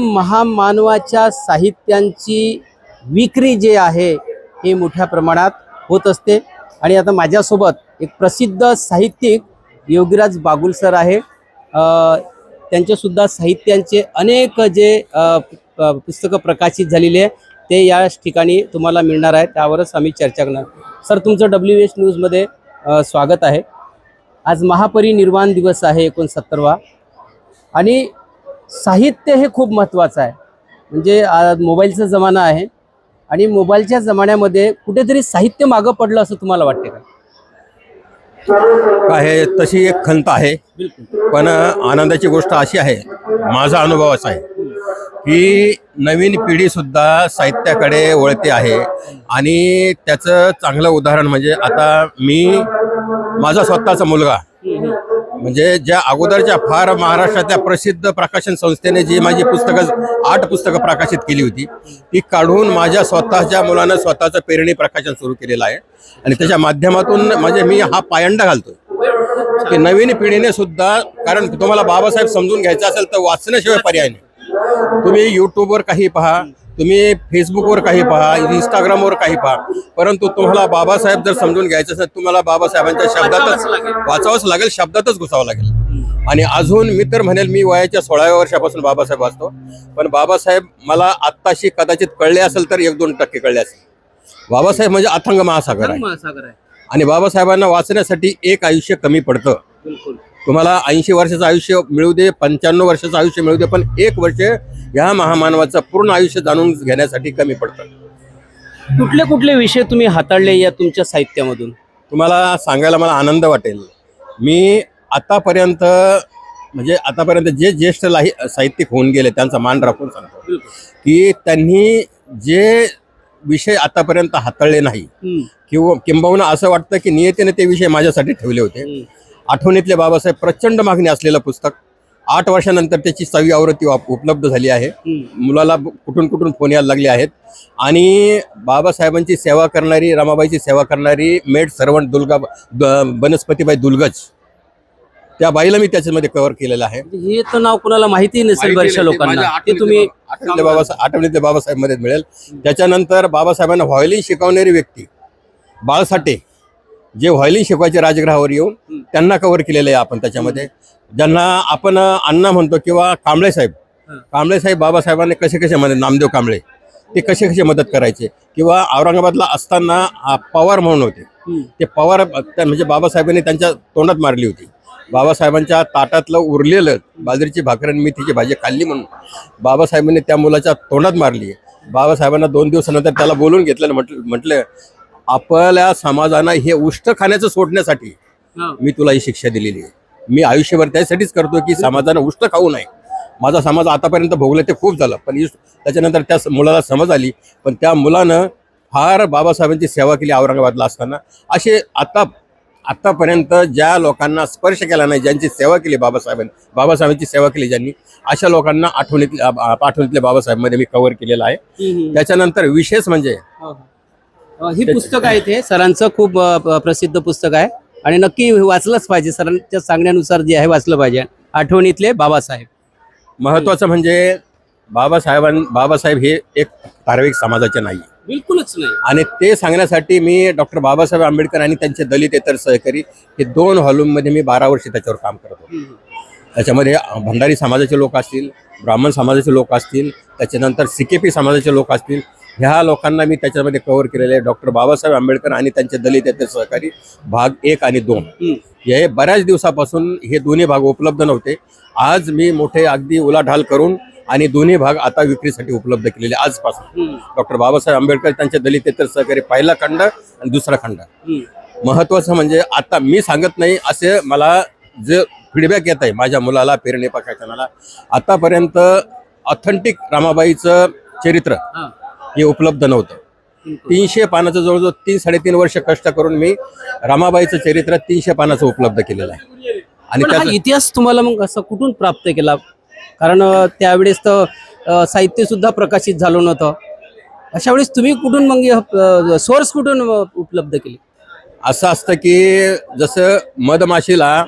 महामानवाच्या साहित्यांची विक्री जे आहे ही मोठ्या प्रमाणात होत असते. आणि आता माझ्यासोबत एक प्रसिद्ध साहित्यिक योगीराज बागुल सर आहे. त्यांच्यासुद्धा साहित्यांचे अनेक जे पुस्तकं प्रकाशित झालेली आहे ते या ठिकाणी तुम्हाला मिळणार आहे. त्यावरच आम्ही चर्चा करणार. सर तुमचं डब्ल्यू एच न्यूजमध्ये स्वागत आहे. आज महापरिनिर्वाण दिवस आहे एकोणसत्तरवा. आणि साहित्य हे खूप महत्त्वाचं आहे. म्हणजे आज मोबाईलचा जमाना आहे आणि मोबाईलच्या जमान्यामध्ये कुठेतरी साहित्य मागं पडलं असं तुम्हाला वाटते का? आहे तशी एक खंत आहे. पण आनंदाची गोष्ट अशी आहे माझा अनुभव असा आहे की नवीन पिढी सुद्धा साहित्याकडे वळते आहे आणि त्याचं चांगलं उदाहरण म्हणजे आता मी माझा स्वतःचा मुलगा म्हणजे ज्या अगोदरच्या फार महाराष्ट्रातल्या प्रसिद्ध प्रकाशन संस्थेने जी माझी पुस्तकं आठ पुस्तकं प्रकाशित केली होती ती काढून माझ्या स्वतःच्या मुलानं स्वतःचं पेरणी प्रकाशन सुरू केलेलं आहे. आणि त्याच्या माध्यमातून म्हणजे मी हा पायंडा घालतोय. की नवीन पिढीने सुद्धा कारण तुम्हाला बाबासाहेब समजून घ्यायचं असेल तर वाचण्याशिवाय पर्याय नाही. तुम्ही यूट्यूबवर काही पहा तुम्ही फेसबुकवर काही पहा इंस्टाग्रामवर काही पहा. परंतु तुम्हाला बाबासाहेब जर समजून घ्यायचं असेल तुम्हाला बाबासाहेबांच्या शब्दातच वाचावंच लागेल. शब्दातच घुसावं लागेल. आणि अजून मी तर म्हणेल मी वयाच्या सोळाव्या वर्षापासून बाबासाहेब वाचतो. पण बाबासाहेब मला आत्ताशी कदाचित कळले असेल तर एक दोन टक्के कळले असेल. बाबासाहेब म्हणजे अथंग महासागर आहे. महासागर आहे. आणि बाबासाहेबांना वाचण्यासाठी एक आयुष्य कमी पडतं. बिलकुल. तुम्हाला ऐंशी वर्षाचं आयुष्य मिळू दे पंच्याण्णव वर्षाचं आयुष्य मिळू दे पण एक वर्ष ह्या महामानवाचं पूर्ण आयुष्य जाणून घेण्यासाठी कमी पडतं. कुठले कुठले विषय तुम्ही हाताळले या तुमच्या साहित्यामधून? तुम्हाला सांगायला मला आनंद वाटेल. मी आतापर्यंत म्हणजे आतापर्यंत जे ज्येष्ठ लाही साहित्यिक होऊन गेले त्यांचा मान राखून सांगतो. की त्यांनी जे विषय आतापर्यंत हाताळले नाही किंवा किंबहुना असं वाटतं की नियतीने ते विषय माझ्यासाठी ठेवले होते. आठवणीतले बाबासाहेब प्रचंड मागणी असलेलं पुस्तक. आठ वर्षानंतर त्याची सहावी आवृत्ती वाप- उपलब्ध झाली आहे. मुलाला कुठून कुठून फोन यायला लागले आहेत. आणि बाबासाहेबांची सेवा करणारी रमाबाईची सेवा करणारी मेड सर्वंट दुर्गा द- बनस्पतीबाई दुलगज त्या बाईला मी त्याच्यामध्ये कव्हर केलेलं आहे. हे तर नाव कुणाला माहिती नसेल बऱ्याचशा लोकांना. ते तुम्ही आठवणीतले बाबासाहेब आठवणीतले बाबासाहेबमध्ये मिळेल. त्याच्यानंतर बाबासाहेबांना व्हायोलिन शिकवणारी व्यक्ती बाळसाटे जे व्हायोलिन शिकवायचे राजगृहावर येऊन. त्यांना कव्हर केलेलं आहे आपण त्याच्यामध्ये. ज्यांना आपण अण्णा म्हणतो किंवा कांबळे साहेब. कांबळे साहेब बाबासाहेबांनी कसे कसे मदत नामदेव कांबळे ते कसे कसे मदत करायचे? किंवा औरंगाबादला असताना पवार म्हणून होते. ते पवार म्हणजे बाबासाहेबांनी त्यांच्या तोंडात मारली होती. बाबासाहेबांच्या ताटातलं उरलेलं बाजरीची भाकर आणि मेथीची भाजी खाल्ली म्हणून बाबासाहेबांनी त्या मुलाच्या तोंडात मारली. बाबासाहेबांना दोन दिवसानंतर त्याला बोलून घेतलं म्हटलं म्हटलं आपल्या समाजानं हे उष्ट खाण्याचं सोडण्यासाठी. मी तुला ही शिक्षा दिलेली आहे. मी आयुष्यभर त्यासाठीच करतो की समाजानं उष्ट खाऊ नये. माझा समाज आतापर्यंत भोगलं ते खूप झालं. पण त्याच्यानंतर त्या मुलाला समज आली. पण त्या मुलानं फार बाबासाहेबांची सेवा केली औरंगाबादला असताना. असे आता आतापर्यंत ज्या लोकांना स्पर्श केला नाही ज्यांची सेवा केली बाबासाहेबांनी बाबासाहेबांची सेवा केली ज्यांनी अशा लोकांना आठवणीतले आ- आ- आठवणीतले बाबासाहेबमध्ये मी कव्हर केलेलं आहे. त्याच्यानंतर विशेष म्हणजे ही पुस्तक आहे ते सरांचं खूप प्रसिद्ध पुस्तक आहे. आणि नक्की वाचलंच पाहिजे. सरांच्या सांगण्यानुसार जे आहे वाचलं पाहिजे. आठवणीतले बाबासाहेब. महत्वाचं म्हणजे बाबासाहेबां बाबासाहेब हे एक धार्मिक समाजाचे नाही. बिलकुलच नाही. आणि ते सांगण्यासाठी मी डॉक्टर बाबासाहेब आंबेडकर आणि त्यांचे दलित इतर सहकारी हे दोन व्हॉल्यूममध्ये मी बारा वर्ष त्याच्यावर काम करत त्याच्यामध्ये भंडारी समाजाचे लोक असतील ब्राह्मण समाजाचे लोक असतील त्याच्यानंतर सी के पी समाजाचे लोक असतील ह्या लोकांना मी त्याच्यामध्ये कव्हर केलेले आहे. डॉक्टर बाबासाहेब आंबेडकर आणि त्यांचे दलित इतर सहकारी भाग एक आणि दोन. हे बऱ्याच दिवसापासून हे दोन्ही भाग उपलब्ध नव्हते. आज मी मोठे अगदी उलाढाल करून आणि दोन्ही भाग आता विक्रीसाठी उपलब्ध केलेले आजपासून. डॉक्टर बाबासाहेब आंबेडकर त्यांचे दलित इतर सहकारी पहिला खंड आणि दुसरा खंड. महत्वाचं म्हणजे आता मी सांगत नाही असे मला जे फीडबॅक येत आहे माझ्या मुलाला पेरणे प्रकाशनाला आतापर्यंत ऑथेंटिक रामाबाईचं चरित्र हा, उपलब्ध नव्हतं. तीनशे पानाचं जवळजवळ तीन साडेतीन वर्ष कष्ट करून मी रामाबाईचं चरित्र तीनशे पानाचं उपलब्ध केलेलं आहे. आणि त्याचं इतिहास तुम्हाला मग असं कुठून प्राप्त केला? कारण त्यावेळेस तर साहित्य सुद्धा प्रकाशित झालं नव्हतं. अशा वेळेस तुम्ही कुठून मग सोर्स कुठून उपलब्ध केले? असं असतं की जसं मधमाशीला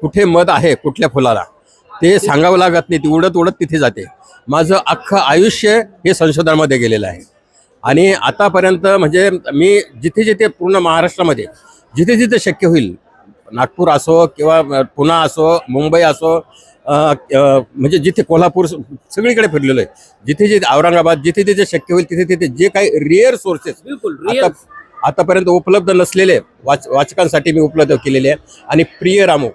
कुठे मध आहे कुठल्या फुलाला ते सांगावं लागत नाही ती उडत उडत तिथे जाते. माझं अख्खं आयुष्य हे संशोधनामध्ये गेलेलं आहे. आणि आतापर्यंत म्हणजे मी जिथे जिथे पूर्ण महाराष्ट्रामध्ये जिथे जिथे शक्य होईल नागपूर असो किंवा पुणा असो मुंबई असो म्हणजे जिथे कोल्हापूर सगळीकडे फिरलेलो आहे जिथे जिथे औरंगाबाद जिथे जिथे शक्य होईल तिथे तिथे जे काही रिअर सोर्सेस बिलकुल आता आतापर्यंत उपलब्ध नसलेले वाच वाचकांसाठी मी उपलब्ध केलेले आहे. आणि प्रिय रामू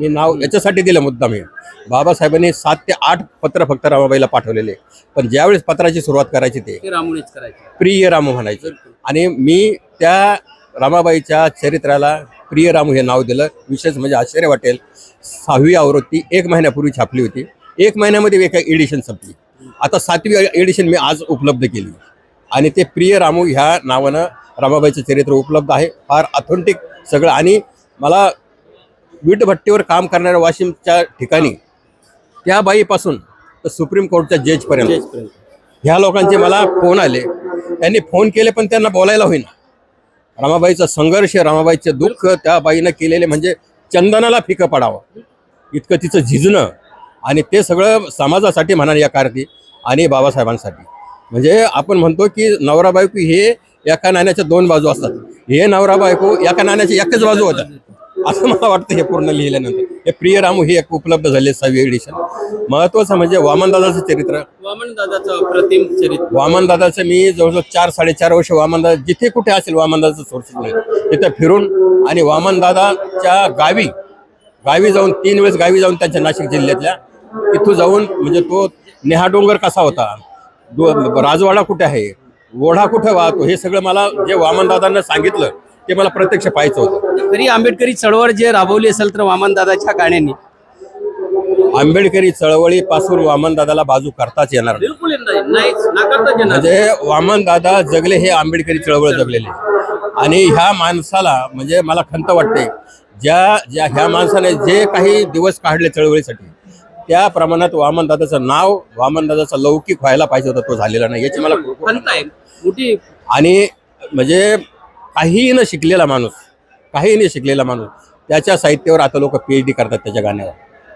मी नाव याच्यासाठी दिलं मुद्दाम हे. बाबासाहेबांनी सात ते आठ पत्र फक्त रामाबाईला पाठवलेले. पण ज्यावेळेस पत्राची सुरुवात करायची ते रामुनेच करायचे. प्रिय रामू म्हणायचे. आणि मी त्या रामाबाईच्या चरित्राला प्रिय रामू हे नाव दिलं. विशेष म्हणजे आश्चर्य वाटेल. सहावी आवृत्ती एक महिन्यापूर्वी छापली होती. एक महिन्यामध्ये एका एडिशन संपली. आता सातवी एडिशन मी आज उपलब्ध केली. आणि ते प्रिय रामू ह्या नावानं रामाबाईचं चरित्र उपलब्ध आहे. फार ऑथेंटिक सगळं. आणि मला वीटभट्टीवर काम करणाऱ्या वाशिमच्या ठिकाणी त्या बाईपासून तर सुप्रीम कोर्टच्या जजपर्यंत. ह्या लोकांचे मला फोन आले. त्यांनी फोन केले पण त्यांना बोलायला होईना. रमाबाईचा संघर्ष रमाबाईचे दुःख त्या बाईनं केलेले म्हणजे चंदनाला फिकं पडावं. इतकं तिचं झिजणं आणि ते सगळं समाजासाठी म्हणा या कारती आणि बाबासाहेबांसाठी. म्हणजे आपण म्हणतो की नवरा बायको हे एका नाण्याच्या दोन बाजू असतात. हे नवरा बायको एका नाण्याच्या एकच बाजू होतात. असं मला वाटतं हे पूर्ण लिहिल्यानंतर. हे प्रिय रामू हे एक उपलब्ध झाले सहावी एडिशन महत्वाचं म्हणजे वामनदादाचं चरित्र. वामन दादाचं प्रतिम चरित्र. वामनदादाचं मी जवळजवळ चार साडेचार वर्ष वामनदादा जिथे कुठे असेल वामनदादाचं सोर्सेस नाही तिथे फिरून आणि वामनदादाच्या गावी गावी जाऊन तीन वेळेस गावी जाऊन त्यांच्या नाशिक जिल्ह्यातल्या तिथून जाऊन म्हणजे तो नेहाडोंगर कसा होता राजवाडा कुठे आहे ओढा कुठे वाहतो हे सगळं मला जे वामनदादांना सांगितलं ते मला प्रत्यक्ष पाहायचं होतं. खरी आंबेडकरी चळवळ जे राबवली असेल तर वामन दादाच्या गाण्यांनी. आंबेडकरी चळवळीपासून वामनदादाला बाजू करताच येणार म्हणजे वामनदादा जगले हे आंबेडकरी चळवळ जगलेले. आणि ह्या माणसाला म्हणजे मला खंत वाटते ज्या ज्या ह्या माणसाने जे काही दिवस काढले चळवळीसाठी त्या प्रमाणात वामनदादाचं नाव वामनदादाचा लौकिक व्हायला पाहिजे होता तो झालेला नाही. याची मला पंत आहे. आणि म्हणजे काहीही न शिकलेला माणूस काहीही न शिकलेला माणूस त्याच्या साहित्यावर आता लोक पी एच डी करतात त्याच्या गाण्यावर.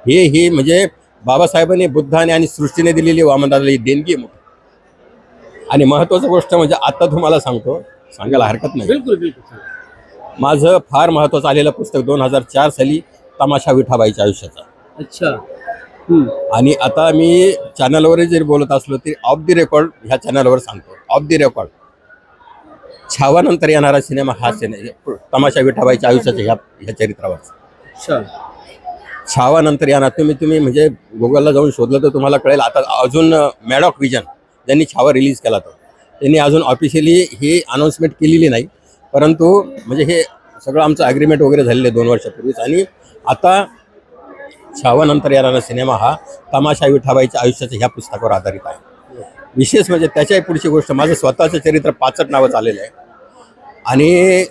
हे ही म्हणजे बाबासाहेबांनी बुद्धाने आणि सृष्टीने दिलेली वामनदादाला ही देणगी मोठी. आणि महत्वाची गोष्ट म्हणजे आता तुम्हाला सांगतो सांगायला हरकत नाही. बिलकुल बिलकुल माझं फार महत्वाचं आलेलं पुस्तक दोन हजार चार साली तमाशा विठाबाईच्या आयुष्याचा. अच्छा. आणि आता मी चॅनलवर जरी बोलत असलो तरी ऑफ दी रेकॉर्ड ह्या चॅनलवर सांगतो. ऑफ दी रेकॉर्ड छावानंतर येणारा सिनेमा हा सिनेमा तमाशा विठाबाईच्या आयुष्याच्या ह्या ह्या चरित्रावर छावानंतर येणार. तुम्ही तुम्ही म्हणजे गुगलला जाऊन शोधलं तर तुम्हाला कळेल. आता अजून मॅडॉक विजन ज्यांनी छावा रिलीज केला तो त्यांनी अजून ऑफिशियली ही अनाऊन्समेंट केलेली नाही. परंतु म्हणजे हे सगळं आमचं ॲग्रीमेंट वगैरे झालेलं आहे दोन वर्षापूर्वीच. आणि आता छावानंतर येणारा सिनेमा हा तमाशा विठाबाईच्या आयुष्याच्या ह्या पुस्तकावर आधारित आहे. विशेष म्हणजे त्याच्याही पुढची गोष्ट माझं स्वतःचं चरित्र पाचट नावं चाललेलं आहे. आणि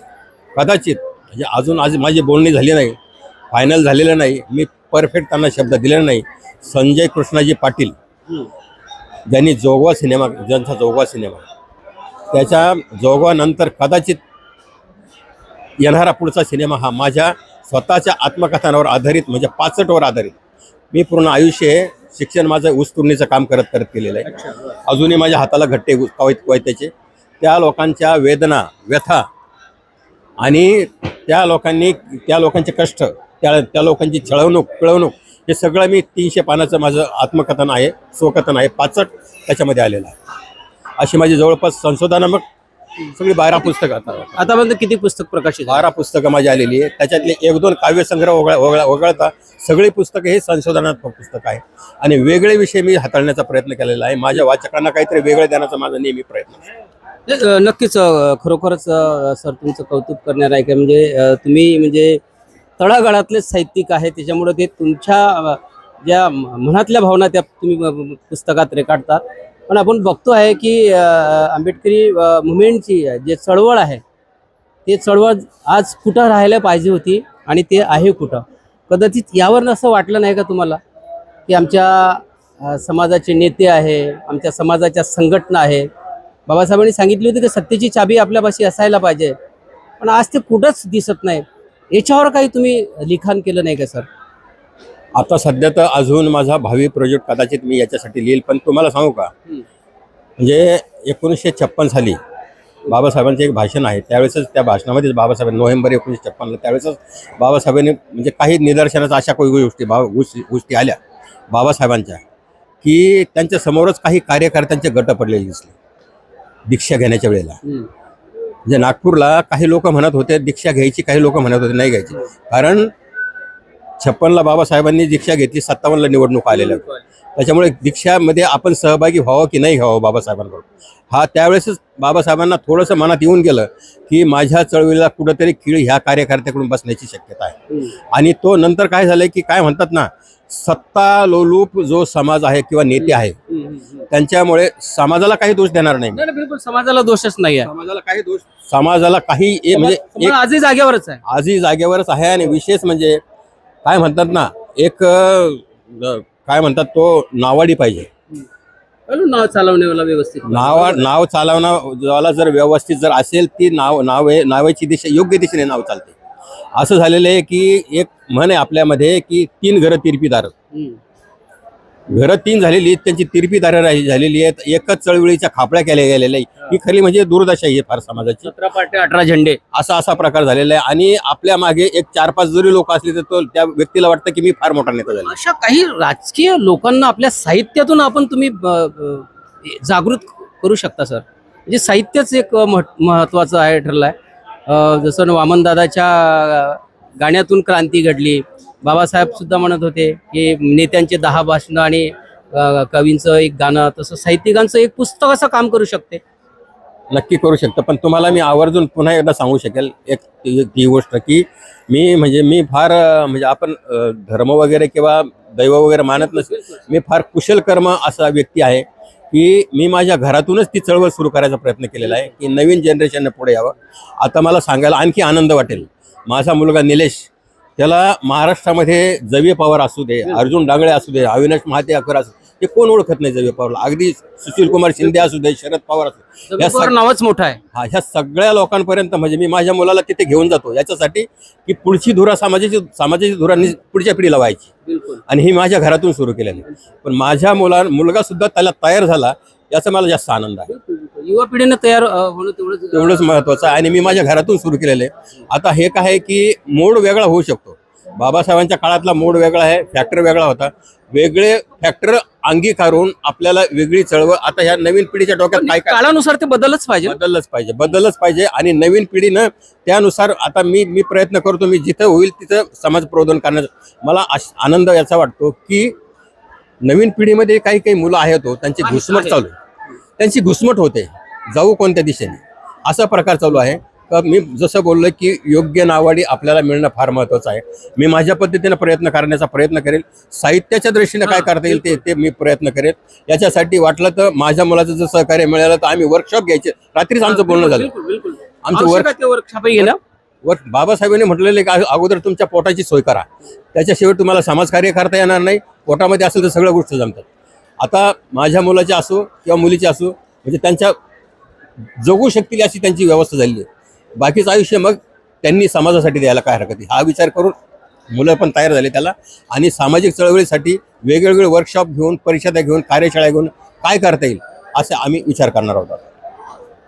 कदाचित म्हणजे अजून आज माझी बोलणी झाली नाही फायनल झालेलं नाही मी परफेक्ट त्यांना शब्द दिलेला नाही. संजय कृष्णाजी पाटील. ज्यांनी जोगवा सिनेमा ज्यांचा जोगवा सिनेमा त्याच्या जोगवानंतर कदाचित येणारा पुढचा सिनेमा हा माझ्या स्वतःच्या आत्मकथनावर आधारित म्हणजे पाचटवर आधारित. मी पूर्ण आयुष्य शिक्षण माझं ऊसतोडणीचं काम करत करत केलेलं आहे. अजूनही माझ्या हाताला घट्टे कवैत कवयत्याचे. त्या लोकांच्या वेदना व्यथा आणि त्या लोकांनी त्या लोकांचे कष्ट त्या त्या लोकांची छळवणूक पिळवणूक हे सगळं मी तीनशे पानाचं माझं आत्मकथन आहे स्वकथन आहे. पाचट त्याच्यामध्ये आलेलं आहे. अशी माझी जवळपास संशोधनात्मक सगळी बारा पुस्तकं आता. आतापर्यंत किती पुस्तक प्रकाशित झाली? बारा पुस्तकं माझी आलेली आहे त्याच्यातले एक दोन काव्यसंग्रह वगळ वगळ वगळता सगळी पुस्तकं हे संशोधनात्मक पुस्तक आहे. आणि वेगळे विषय मी हाताळण्याचा प्रयत्न केलेला आहे. माझ्या वाचकांना काहीतरी वेगळं देण्याचा माझा नेहमी प्रयत्न आहे. नाही, अ, नक्कीच अ, खरोखरच अ, सर तुमचं कौतुक करणार आहे का? म्हणजे अ, तुम्ही म्हणजे तळागाळातले साहित्यिक आहे. त्याच्यामुळे ते तुमच्या अ, ज्या म- मनातल्या भावना त्या तुम्ही अ, पुस्तकात रेखाटतात पण आपण बघतो आहे की आंबेडकरी मुवमेंटची जे चळवळ आहे ते चळवळ आज कुठं राहायला पाहिजे होती आणि ते आहे कुठं? कदाचित यावर असं वाटलं नाही का तुम्हाला की आमच्या समाजाचे नेते आहे आमच्या समाजाच्या संघटना आहे? बाबासाहेबांनी सांगितली होती की सत्तेची चाबी आपल्यापाशी असायला पाहिजे. पण आज ते कुठंच दिसत नाही. याच्यावर काही तुम्ही लिखाण केलं नाही का सर? आता सध्या तर अजून माझा भावी प्रोजेक्ट कदाचित मी याच्यासाठी लिहिल पण तुम्हाला सांगू का. म्हणजे एकोणीसशे छप्पन साली बाबासाहेबांचं एक भाषण आहे. त्यावेळेसच त्या भाषणामध्येच बाबासाहेब नोव्हेंबर एकोणीसशे छप्पनला त्यावेळेसच बाबासाहेबांनी म्हणजे काही निदर्शनाचा अशा काही गोष्टी बा गोष्टी गोष्टी आल्या बाबासाहेबांच्या की त्यांच्या समोरच काही कार्यकर्त्यांचे गट पडलेले दिसले दीक्षा घेण्याच्या वेळेला. म्हणजे नागपूरला काही लोक म्हणत होते दीक्षा घ्यायची काही लोक म्हणत होते नाही घ्यायची. कारण छप्पनला बाबासाहेबांनी दीक्षा घेतली सत्तावन्नला निवडणूक आलेल्या. त्याच्यामुळे दीक्षामध्ये आपण सहभागी व्हावं की नाही व्हावं बाबासाहेबांकडून हा त्यावेळेसच बाबासाहेबांना थोडंसं मनात येऊन गेलं की माझ्या चळवळीला कुठंतरी कीळ ह्या कार्यकर्त्याकडून बसण्याची शक्यता आहे. आणि तो नंतर काय झालंय की काय म्हणतात ना सत्ता लोलूप जो समाज आहे किंवा नेते आहे. त्यांच्यामुळे समाजाला काही दोष देणार नाही बिलकुल समाजाला दोषच नाही आहे समाजाला काही दोष समाजाला काही म्हणजे आजही जागेवरच आहे आजही जागेवरच आहे आणि विशेष म्हणजे काय म्हणतात ना एक अ, काय म्हणतात तो नावाडी पाहिजे. नाव चालवण्याला व्यवस्थित. नाव नाव चालवणाला जर व्यवस्थित जर असेल ती नाव नावे नावाची दिशा योग्य दिशेने नाव चालते. असं झालेलं आहे की एक म्हण आहे आपल्यामध्ये की तीन घरं तिरपीदार. हम्म. घरं तीन झालेली आहेत त्यांची तिरपीदारं राही झालेली आहेत एकच चळवळीच्या खापड्या केल्या गेलेल्या आहे ही खरी म्हणजे दुर्दशा आहे फार समाजाची. सतरा अठरा झेंडे. असा असा प्रकार झालेला आहे आणि आपल्या मागे एक चार पाच जरी लोक असले तर तो त्या व्यक्तीला वाटतं की मी फार मोठा नेता झाला. अशा काही राजकीय लोकांना आपल्या साहित्यातून आपण तुम्ही जागृत करू शकता सर. म्हणजे साहित्यच एक मह- महत्वाचं आहे ठरलं आहे जसं वामनदादाच्या गाण्यातून क्रांती घडली बाबासाहेब सुद्धा म्हणत होते की नेत्यांचे दहा भाषणं आणि कवींचं एक गाणं तसं साहित्यिकांचं एक पुस्तक असं काम करू शकते. नक्की करू शकतं. पण तुम्हाला मी आवर्जून पुन्हा एकदा सांगू शकेल एक ही गोष्ट की मी म्हणजे मी फार म्हणजे आपण धर्म वगैरे किंवा दैव वगैरे मानत नसेल मी फार कुशल कर्म असा व्यक्ती आहे की मी माझ्या घरातूनच ती चळवळ सुरू करायचा प्रयत्न केलेला आहे की नवीन जनरेशनने पुढे यावं. आता मला सांगायला आणखी आनंद वाटेल. माझा मुलगा निलेश त्याला महाराष्ट्रामध्ये जवीय पवार असू दे अर्जुन डांगळे असू दे अविनाश महाते अकर असू ते कोण ओळखत नाही जवीय पवारला? अगदी सुशील कुमार शिंदे असू दे शरद पवार असू दे. या जगभर नावच मोठं आहे. हा ह्या सगळ्या लोकांपर्यंत म्हणजे मी माझ्या मुलाला तिथे घेऊन जातो. याच्यासाठी की पुढची धुरा समाजाची समाजाची धुरा पुढच्या पिढीला व्हायची. आणि ही माझ्या घरातून सुरू केलेली. पण माझ्या मुला मुलगा सुद्धा त्याला तयार झाला याचा मला जास्त आनंद आहे. युवा पिढीनं तयार अ, होणं तेवढंच तेवढंच महत्वाचं आहे. आणि मी माझ्या घरातून सुरू केलेलं आहे. आता हे काय आहे की मोड वेगळा होऊ शकतो. बाबासाहेबांच्या काळातला मोड वेगळा आहे फॅक्टर वेगळा होता. वेगळे फॅक्टर अंगीकारून आपल्याला वेगळी चळवळ आता ह्या नवीन पिढीच्या डोक्यात काय काय काळानुसार ते बदलच पाहिजे बदललंच पाहिजे बदललंच पाहिजे. आणि नवीन पिढीनं त्यानुसार आता मी मी प्रयत्न करतो मी जिथं होईल तिथं समाज प्रबोधन करण्याचा. मला आश- आनंद याचा वाटतो की नवीन पिढीमध्ये काही काही मुलं आहेत हो त्यांची घुसमट. चालू आहे. त्यांची घुसमट होते. जाऊ कोणत्या दिशेने? असा प्रकार चालू आहे. तर मी जसं बोललो की योग्य नावाडी आपल्याला मिळणं फार महत्त्वाचं आहे. मी माझ्या पद्धतीनं प्रयत्न करण्याचा प्रयत्न करेल. साहित्याच्या दृष्टीने काय करता येईल ते ते मी प्रयत्न करेल. याच्यासाठी वाटलं तर माझ्या मुलाचं जर सहकार्य मिळालं तर आम्ही वर्कशॉप घ्यायचे. रात्रीच आमचं बोलणं झालं. आमचं वर्क वर्कशॉप घेणं. वर बाबासाहेबांनी म्हटलेलं की अगोदर तुमच्या पोटाची सोय करा. त्याच्याशिवाय तुम्हाला समाजकार्य करता येणार नाही. पोटामध्ये असेल तर सगळ्या गोष्टी जमतात. आता माझ्या मुलाची असो किंवा मुलीची असो म्हणजे त्यांच्या जगू शकतील अशी त्यांची व्यवस्था झालेली आहे. बाकीचं आयुष्य मग त्यांनी समाजासाठी द्यायला काय हरकत आहे? हा विचार करून मुलं पण तयार झाले त्याला. आणि सामाजिक चळवळीसाठी वेगवेगळे वर्कशॉप घेऊन परिषदा घेऊन कार्यशाळा घेऊन काय करता येईल असे आम्ही विचार करणार आहोत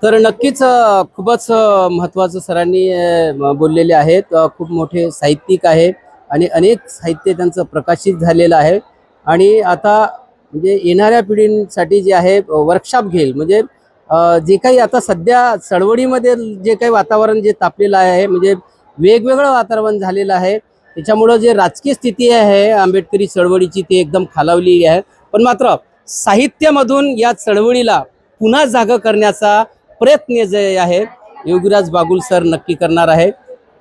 तर नक्कीच खूपच महत्त्वाचं सरांनी बोललेले आहेत. खूप मोठे साहित्यिक आहे आणि अनेक साहित्य त्यांचं प्रकाशित झालेलं आहे. आणि आता म्हणजे येणाऱ्या पिढींसाठी जे आहे वर्कशॉप घेईल. म्हणजे जे काही आता सध्या चळवळीमध्ये जे काही वातावरण जे तापलेलं आहे म्हणजे वेगवेगळं वातावरण झालेलं आहे त्याच्यामुळं जे राजकीय स्थिती आहे आंबेडकरी चळवळीची ती एकदम खालावली आहे. पण मात्र साहित्यामधून या चळवळीला पुन्हा जागं करण्याचा प्रयत्न जे आहे योगीराज बागुल सर नक्की करणार आहे.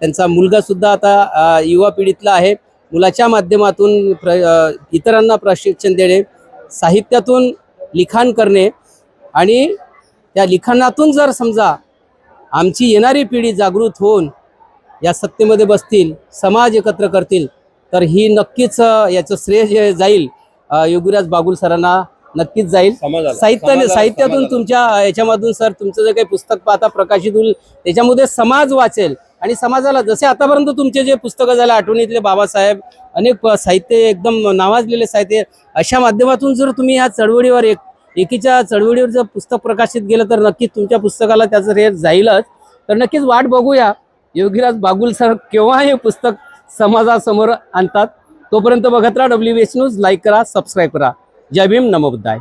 त्यांचा मुलगासुद्धा आता युवा पिढीतला आहे. मुलाच्या माध्यमातून प्र इतरांना प्रशिक्षण देणे साहित्यातून लिखाण करणे आणि त्या लिखाणातून जर समजा आमची येणारी पिढी जागृत होऊन या सत्तेमध्ये बसतील समाज एकत्र करतील तर ही नक्कीच याचं श्रेय जे जाईल योगीराज बागुल सरांना नक्कीच जाईल. साहित्याने साहित्यातून. तुमच्या याच्यामधून सर तुमचं जे काही पुस्तक आता प्रकाशित होईल त्याच्यामध्ये समाज वाचेल. आणि समाजाला जसे आतापर्यंत तुमचे जे पुस्तकं झाले आठवणीतले बाबासाहेब अनेक साहित्य एकदम नावाजलेले साहित्य अशा माध्यमातून जर तुम्ही ह्या चळवळीवर एक एकीच्या चळवळीवर जर पुस्तक प्रकाशित गेलं तर नक्कीच तुमच्या पुस्तकाला त्याचं रेट जाईलच. तर नक्कीच वाट बघूया. योगीराज बागुल सर केव्हा हे पुस्तक समाजासमोर आणतात? तोपर्यंत बघत राहा डब्ल्यू एच न्यूज लाईक करा सबस्क्राईब करा. जय भीम नमोबुद्धाय